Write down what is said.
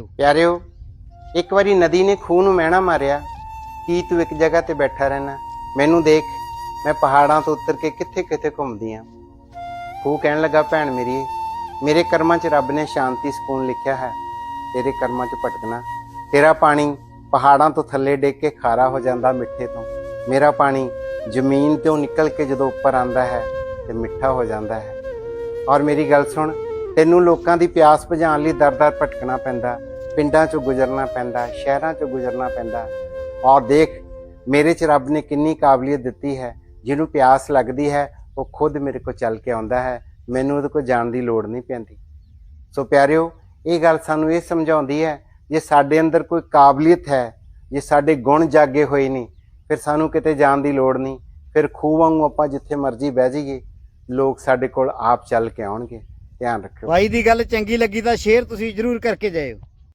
ਪਿਆਰਿਓ, ਇੱਕ ਵਾਰੀ ਨਦੀ ਨੇ ਖੂਹ ਨੂੰ ਮਹਿਣਾ ਮਾਰਿਆ। ਕੀ ਤੂੰ ਇੱਕ ਜਗ੍ਹਾ ਤੇ ਬੈਠਾ ਰਹਿਣਾ? ਮੈਨੂੰ ਦੇਖ, ਮੈਂ ਪਹਾੜਾਂ ਤੋਂ ਉਤਰ ਕੇ ਕਿੱਥੇ ਕਿੱਥੇ ਘੁੰਮਦੀ ਆਂ। ਖੂਹ ਕਹਿਣ ਲੱਗਾ, ਭੈਣ ਮੇਰੀ, ਮੇਰੇ ਕਰਮਾਂ 'ਚ ਰੱਬ ਨੇ ਸ਼ਾਂਤੀ ਸਕੂਨ ਲਿਖਿਆ ਹੈ। ਤੇਰੇ ਕਰਮਾਂ 'ਚ ਭਟਕਣਾ। ਤੇਰਾ ਪਾਣੀ ਪਹਾੜਾਂ ਤੋਂ ਥੱਲੇ ਡਿੱਗ ਕੇ ਖਾਰਾ ਹੋ ਜਾਂਦਾ ਮਿੱਠੇ ਤੋਂ। ਮੇਰਾ ਪਾਣੀ ਜ਼ਮੀਨ ਤੋਂ ਨਿਕਲ ਕੇ ਜਦੋਂ ਉੱਪਰ ਆਂਦਾ ਹੈ, ਤੇ ਮਿੱਠਾ ਹੋ ਜਾਂਦਾ ਹੈ। ਔਰ ਮੇਰੀ ਗੱਲ ਸੁਣ, ਤੈਨੂੰ ਲੋਕਾਂ ਦੀ ਪਿਆਸ ਬੁਝਾਉਣ ਲਈ ਦਰ-ਦਰ ਭਟਕਣਾ ਪੈਂਦਾ। ਪਿੰਡਾਂ 'ਚੋਂ ਗੁਜ਼ਰਨਾ ਪੈਂਦਾ, ਸ਼ਹਿਰਾਂ 'ਚੋਂ ਗੁਜ਼ਰਨਾ ਪੈਂਦਾ। ਔਰ ਦੇਖ, ਮੇਰੇ 'ਚ ਰੱਬ ਨੇ ਕਿੰਨੀ ਕਾਬਲੀਅਤ ਦਿੱਤੀ ਹੈ, ਜਿਹਨੂੰ ਪਿਆਸ ਲੱਗਦੀ ਹੈ, ਉਹ ਖੁਦ ਮੇਰੇ ਕੋਲ ਚੱਲ ਕੇ ਆਉਂਦਾ ਹੈ। ਮੈਨੂੰ ਉਹਦੇ ਕੋਲ ਜਾਣ ਦੀ ਲੋੜ ਨਹੀਂ ਪੈਂਦੀ। ਸੋ ਪਿਆਰਿਓ, ਇਹ ਗੱਲ ਸਾਨੂੰ ਇਹ ਸਮਝਾਉਂਦੀ ਹੈ, ਜੇ ਸਾਡੇ ਅੰਦਰ ਕੋਈ ਕਾਬਲੀਅਤ ਹੈ, ਜੇ ਸਾਡੇ ਗੁਣ ਜਾਗੇ ਹੋਏ ਨਹੀਂ, ਫਿਰ ਸਾਨੂੰ ਕਿਤੇ ਜਾਣ ਦੀ ਲੋੜ ਨਹੀਂ। ਫਿਰ ਖੂਹ ਵਾਂਗੂ ਆਪਾਂ ਜਿੱਥੇ ਮਰਜ਼ੀ ਬਹਿ ਜਾਈਏ, ਲੋਕ ਸਾਡੇ ਕੋਲ ਆਪ ਚੱਲ ਕੇ ਆਉਣਗੇ। ਧਿਆਨ ਰੱਖਿਓ। ਬਾਈ ਦੀ ਗੱਲ ਚੰਗੀ ਲੱਗੀ ਤਾਂ ਸ਼ੇਅਰ ਤੁਸੀਂ ਜਰੂਰ ਕਰਕੇ ਜਾਇਓ।